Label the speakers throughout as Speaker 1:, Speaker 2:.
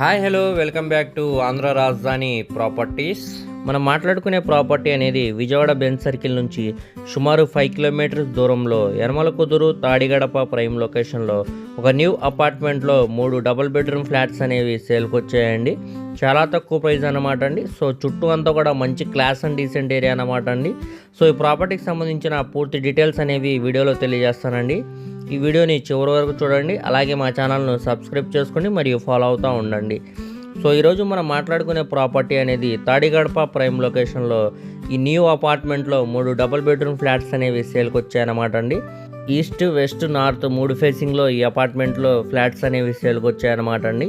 Speaker 1: Hi hello welcome back to Andhra Rajadhani properties మనం మాట్లాడుకునే property అనేది విజయవాడ బెంచ్ సర్కిల్ నుంచి సుమారు ఫైవ్ కిలోమీటర్స్ దూరంలో యనమల కుదురు తాడిగడప ప్రైమ్ లొకేషన్లో ఒక న్యూ అపార్ట్మెంట్లో మూడు డబుల్ బెడ్రూమ్ ఫ్లాట్స్ అనేవి సేల్కి వచ్చాయండి. చాలా తక్కువ ప్రైస్ అనమాట అండి. సో చుట్టూ అంతా కూడా మంచి క్లాస్ అండ్ డీసెంట్ ఏరియా అనమాట అండి. సో ఈ ప్రాపర్టీకి సంబంధించిన పూర్తి డీటెయిల్స్ అనేవి వీడియోలో తెలియజేస్తానండి. ఈ వీడియోని చివరి వరకు చూడండి. అలాగే మా ఛానల్ను సబ్స్క్రైబ్ చేసుకోండి మరియు ఫాలో అవుతూ ఉండండి. సో ఈరోజు మనం మాట్లాడుకునే ప్రాపర్టీ అనేది తాడిగడప ప్రైమ్ లొకేషన్లో ఈ న్యూ అపార్ట్మెంట్లో మూడు డబుల్ బెడ్రూమ్ ఫ్లాట్స్ అనేవి సేల్కి వచ్చాయన్నమాట అండి. ఈస్ట్ వెస్ట్ నార్త్ మూడు ఫేసింగ్లో ఈ అపార్ట్మెంట్లో ఫ్లాట్స్ అనేవి సేల్కి వచ్చాయన్నమాట అండి.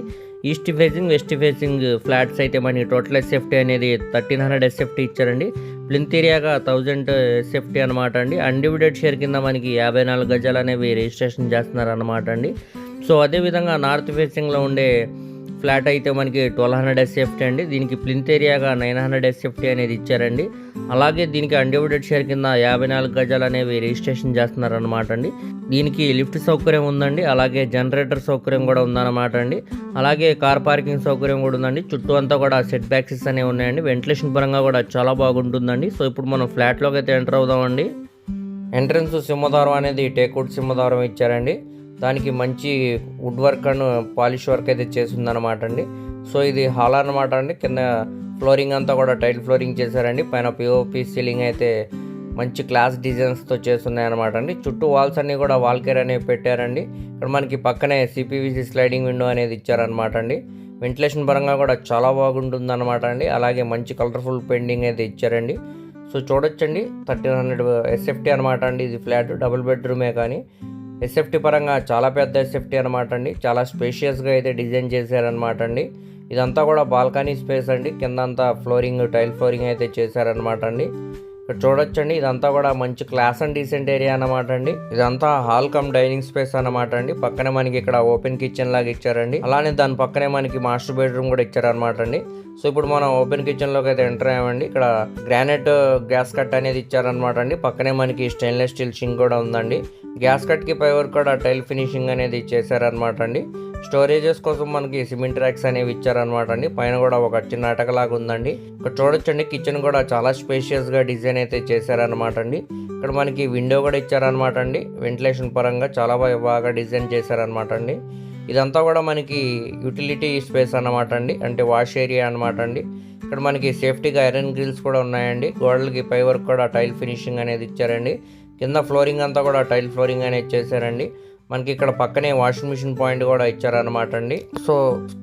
Speaker 1: East facing west facing flats అయితే మనకి టోటల్ ఎస్ఎఫ్టీ అనేది థర్టీన్ హండ్రెడ్ ఎస్ఎఫ్టీ ఇచ్చారండి. ప్లింతీరియాగా థౌజండ్ సేఫ్టీ అనమాట అండి. అన్డివిడెడ్ షేర్ కింద మనకి యాభై నాలుగు గజాలు అనేవి రిజిస్ట్రేషన్ చేస్తున్నారు అనమాట అండి. సో అదేవిధంగా నార్త్ ఫేసింగ్లో ఉండే ఫ్లాట్ అయితే మనకి ట్వెల్వ్ హండ్రెడ్ ఎస్ఎఫ్టీ అండి. దీనికి ప్లింత్ ఏరియాగా నైన్ హండ్రెడ్ ఎస్ఎఫ్టీ అనేది ఇచ్చారండి. అలాగే దీనికి అన్డివైడెడ్ షేర్ కింద యాభై నాలుగు గజాలు అనేవి రిజిస్ట్రేషన్ చేస్తున్నారనమాట అండి. దీనికి లిఫ్ట్ సౌకర్యం ఉందండి. అలాగే జనరేటర్ సౌకర్యం కూడా ఉందన్నమాట అండి. అలాగే కార్ పార్కింగ్ సౌకర్యం కూడా ఉందండి. చుట్టూ అంతా కూడా సెట్ బ్యాక్సెస్ అనేవి ఉన్నాయండి. వెంటిలేషన్ పరంగా కూడా చాలా బాగుంటుందండి. సో ఇప్పుడు మనం ఫ్లాట్లోకి అయితే ఎంటర్ అవుదామండి. ఎంట్రన్స్ సింహదారం అనేది టేక్వుడ్ సింహదారం ఇచ్చారండి. దానికి మంచి wood work and polish work అయితే చేసి ఉందన్నమాట అండి. సో ఇది హాల్ అనమాట అండి. కింద ఫ్లోరింగ్ అంతా కూడా టైల్ ఫ్లోరింగ్ చేశారండి. పైన పిఓపి సీలింగ్ అయితే మంచి క్లాస్ డిజైన్స్తో చేస్తున్నాయన్నమాట అండి. చుట్టూ వాల్స్ అన్నీ కూడా వాల్ కేర్ అనేవి పెట్టారండి. ఇక్కడ మనకి పక్కనే సిపివిసి స్లైడింగ్ విండో అనేది ఇచ్చారనమాట అండి. వెంటిలేషన్ పరంగా కూడా చాలా బాగుంటుంది అనమాట అండి. అలాగే మంచి కలర్ఫుల్ పెయింటింగ్ అయితే ఇచ్చారండి. సో చూడొచ్చండి. థర్టీన్ హండ్రెడ్ ఎస్ఎఫ్టీ అనమాట అండి. ఇది ఫ్లాట్ డబుల్ బెడ్రూమే కానీ ఎస్ఎఫ్టీ పరంగా చాలా పెద్ద ఎస్ఎఫ్టీ అనమాట అండి. చాలా స్పేషియస్గా అయితే డిజైన్ చేశారనమాట అండి. ఇదంతా కూడా బాల్కనీ స్పేస్ అండి. కింద అంతా ఫ్లోరింగ్ టైల్ ఫ్లోరింగ్ అయితే చేశారనమాట అండి. ఇక్కడ చూడొచ్చండి. ఇదంతా కూడా మంచి క్లాస్ అండ్ డీసెంట్ ఏరియా అనమాట అండి. ఇదంతా హాల్ కమ్ డైనింగ్ స్పేస్ అనమాట అండి. పక్కనే మనకి ఇక్కడ ఓపెన్ కిచెన్ లాగా ఇచ్చారండి. అలానే దాని పక్కనే మనకి మాస్టర్ బెడ్రూమ్ కూడా ఇచ్చారనమాట అండి. సో ఇప్పుడు మనం ఓపెన్ కిచెన్లోకి అయితే ఎంటర్ అయ్యామండి. ఇక్కడ గ్రానైట్ గ్యాస్ కట్ అనేది ఇచ్చారనమాట అండి. పక్కనే మనకి స్టెయిన్లెస్ స్టీల్ షింగ్ కూడా ఉందండి. గ్యాస్ కట్కి పై వరకు కూడా టైల్ ఫినిషింగ్ అనేది చేశారనమాట అండి. స్టోరేజెస్ కోసం మనకి సిమెంట్ ర్యాక్స్ అనేవి ఇచ్చారనమాట అండి. పైన కూడా ఒక చిన్న అటకలాగా ఉందండి. ఇక్కడ చూడొచ్చండి కిచెన్ కూడా చాలా స్పేషియస్గా డిజైన్ అయితే చేశారనమాట అండి. ఇక్కడ మనకి విండో కూడా ఇచ్చారనమాట అండి. వెంటిలేషన్ పరంగా చాలా బాగా డిజైన్ చేశారనమాట అండి. ఇదంతా కూడా మనకి యూటిలిటీ స్పేస్ అన్నమాట అండి. అంటే వాష్ ఏరియా అనమాట అండి. ఇక్కడ మనకి సేఫ్టీగా ఐరన్ గ్రిల్స్ కూడా ఉన్నాయండి. గోడలకి పై వరకు కూడా టైల్ ఫినిషింగ్ అనేది ఇచ్చారండి. కింద ఫ్లోరింగ్ అంతా కూడా టైల్ ఫ్లోరింగ్ అనేది చేశారండి. మనకి ఇక్కడ పక్కనే వాషింగ్ మిషన్ పాయింట్ కూడా ఇచ్చారనమాట అండి. సో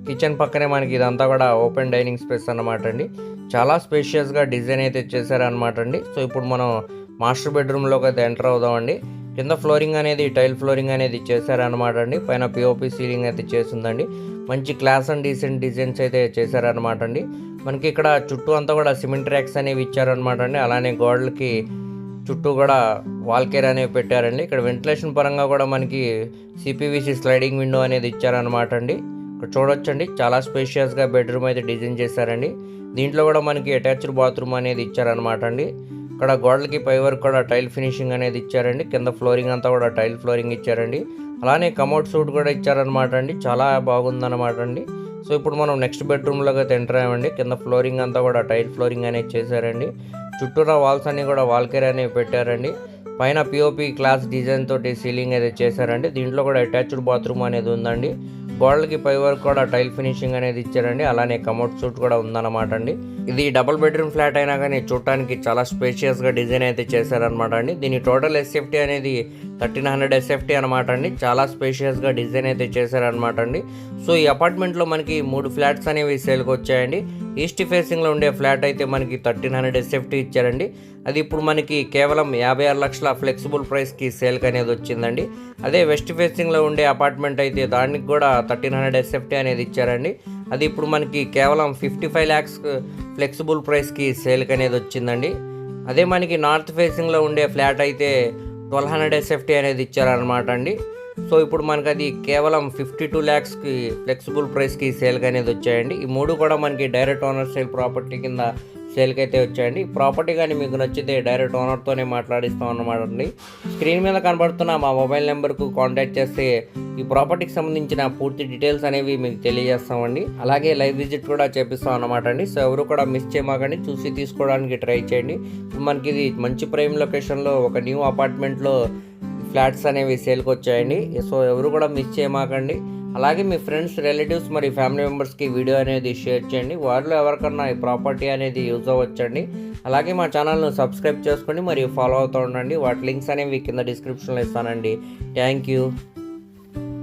Speaker 1: కిచెన్ పక్కనే మనకి ఇదంతా కూడా ఓపెన్ డైనింగ్ స్పేస్ అనమాట అండి. చాలా స్పేషియస్గా డిజైన్ అయితే ఇచ్చేసారనమాట అండి. సో ఇప్పుడు మనం మాస్టర్ బెడ్రూమ్లోకి అయితే ఎంటర్ అవుదామండి కింద ఫ్లోరింగ్ అనేది టైల్ ఫ్లోరింగ్ అనేది చేశారనమాట అండి. పైన పిఓపి సీలింగ్ అయితే చేసిందండి. మంచి క్లాస్ అండ్ డీసెంట్ డిజైన్స్ అయితే చేశారనమాట అండి. మనకి ఇక్కడ చుట్టూ అంతా కూడా సిమెంట్ ర్యాక్స్ అనేవి ఇచ్చారనమాట అండి. అలానే గోడలకి చుట్టూ కూడా వాల్ కేర్ అనేవి పెట్టారండి. ఇక్కడ వెంటిలేషన్ పరంగా కూడా మనకి సిపివిసి స్లైడింగ్ విండో అనేది ఇచ్చారనమాట అండి. ఇక్కడ చూడొచ్చండి. చాలా స్పేషియస్గా బెడ్రూమ్ అయితే డిజైన్ చేశారండి. దీంట్లో కూడా మనకి అటాచ్డ్ బాత్రూమ్ అనేది ఇచ్చారనమాట అండి. ఇక్కడ గోడలకి పై వరకు కూడా టైల్ ఫినిషింగ్ అనేది ఇచ్చారండి. కింద ఫ్లోరింగ్ అంతా కూడా టైల్ ఫ్లోరింగ్ ఇచ్చారండి. అలానే కమోడ్ సూట్ కూడా ఇచ్చారనమాట అండి. చాలా బాగుందన్నమాట అండి. సో ఇప్పుడు మనం నెక్స్ట్ బెడ్రూమ్లోకి అయితే ఎంటర్ అయ్యామండి. కింద ఫ్లోరింగ్ అంతా కూడా టైల్ ఫ్లోరింగ్ అనేది చేశారండి. చుట్టూరా వాల్స్ అన్ని కూడా వాల్కేర్ అనేవి పెట్టారండి. పైన పిఓపి క్లాస్ డిజైన్ తోటి సీలింగ్ అయితే చేశారండి. దీంట్లో కూడా అటాచ్డ్ బాత్రూమ్ అనేది ఉందండి. గోడలకి పై వరకు కూడా టైల్ ఫినిషింగ్ అనేది ఇచ్చారండి. అలానే కమోడ్ సూట్ కూడా ఉందన్నమాట అండి. ఇది డబుల్ బెడ్రూమ్ ఫ్లాట్ అయినా కానీ చూడటానికి చాలా స్పేషియస్గా డిజైన్ అయితే చేశారనమాట అండి. దీని టోటల్ ఎస్ఎఫ్టీ అనేది థర్టీన్ హండ్రెడ్ ఎస్ఎఫ్టీ అనమాట అండి. చాలా స్పేషియస్గా డిజైన్ అయితే చేశారనమాట అండి. సో ఈ అపార్ట్మెంట్లో మనకి మూడు ఫ్లాట్స్ అనేవి సేల్కి వచ్చాయండి. ఈస్ట్ ఫేసింగ్లో ఉండే ఫ్లాట్ అయితే మనకి థర్టీన్ హండ్రెడ్ ఎస్ఎఫ్టీ ఇచ్చారండి. అది ఇప్పుడు మనకి కేవలం యాభై ఆరు లక్షల ఫ్లెక్సిబుల్ ప్రైస్కి సేల్కి అనేది వచ్చిందండి. అదే వెస్ట్ ఫేసింగ్లో ఉండే అపార్ట్మెంట్ అయితే దానికి కూడా థర్టీన్ హండ్రెడ్ ఎస్ఎఫ్టీ అనేది ఇచ్చారండి. అది ఇప్పుడు మనకి కేవలం ఫిఫ్టీ ఫైవ్ ల్యాక్స్ ఫ్లెక్సిబుల్ ప్రైస్కి సేల్కి అనేది వచ్చిందండి. అదే మనకి నార్త్ ఫేసింగ్లో ఉండే ఫ్లాట్ అయితే ట్వెల్వ్ హండ్రెడ్ ఎస్ఎఫ్టీ అనేది ఇచ్చారనమాట అండి. సో ఇప్పుడు మనకి అది కేవలం ఫిఫ్టీ టూ ల్యాక్స్కి ఫ్లెక్సిబుల్ ప్రైస్కి సేల్కి అనేది వచ్చాయండి. ఈ మూడు కూడా మనకి డైరెక్ట్ ఓనర్ సేల్ ప్రాపర్టీ కింద సేల్కి అయితే వచ్చాయండి ప్రాపర్టీ కానీ మీకు నచ్చితే డైరెక్ట్ ఓనర్తోనే మాట్లాడిస్తాం అన్నమాట అండి. స్క్రీన్ మీద కనబడుతున్న మా మొబైల్ నెంబర్కు కాంటాక్ట్ చేస్తే ఈ ప్రాపర్టీకి సంబంధించిన పూర్తి డీటెయిల్స్ అనేవి మీకు తెలియజేస్తామండి. అలాగే లైవ్ విజిట్ కూడా చేపిస్తాం అన్నమాట అండి. సో ఎవరు కూడా మిస్ చేయమాకండి. చూసి తీసుకోవడానికి ట్రై చేయండి. మనకి ఇది మంచి ప్రైమ్ లొకేషన్లో ఒక న్యూ అపార్ట్మెంట్లో ఫ్లాట్స్ అనేవి సేల్కి వచ్చాయండి సో ఎవరు కూడా మిస్ చేయమాకండి. అలాగే మీ ఫ్రెండ్స్ రిలేటివ్స్ మరి ఫ్యామిలీ మెంబర్స్కి వీడియో అనేది షేర్ చేయండి. వారిలో ఎవరికన్నా ఈ ప్రాపర్టీ అనేది యూజ్ అవ్వచ్చండి. అలాగే మా ఛానల్ను సబ్స్క్రైబ్ చేసుకోండి మరియు ఫాలో అవుతూ ఉండండి. వాటి లింక్స్ అనేవి కింద డిస్క్రిప్షన్లో ఇస్తానండి. Thank you.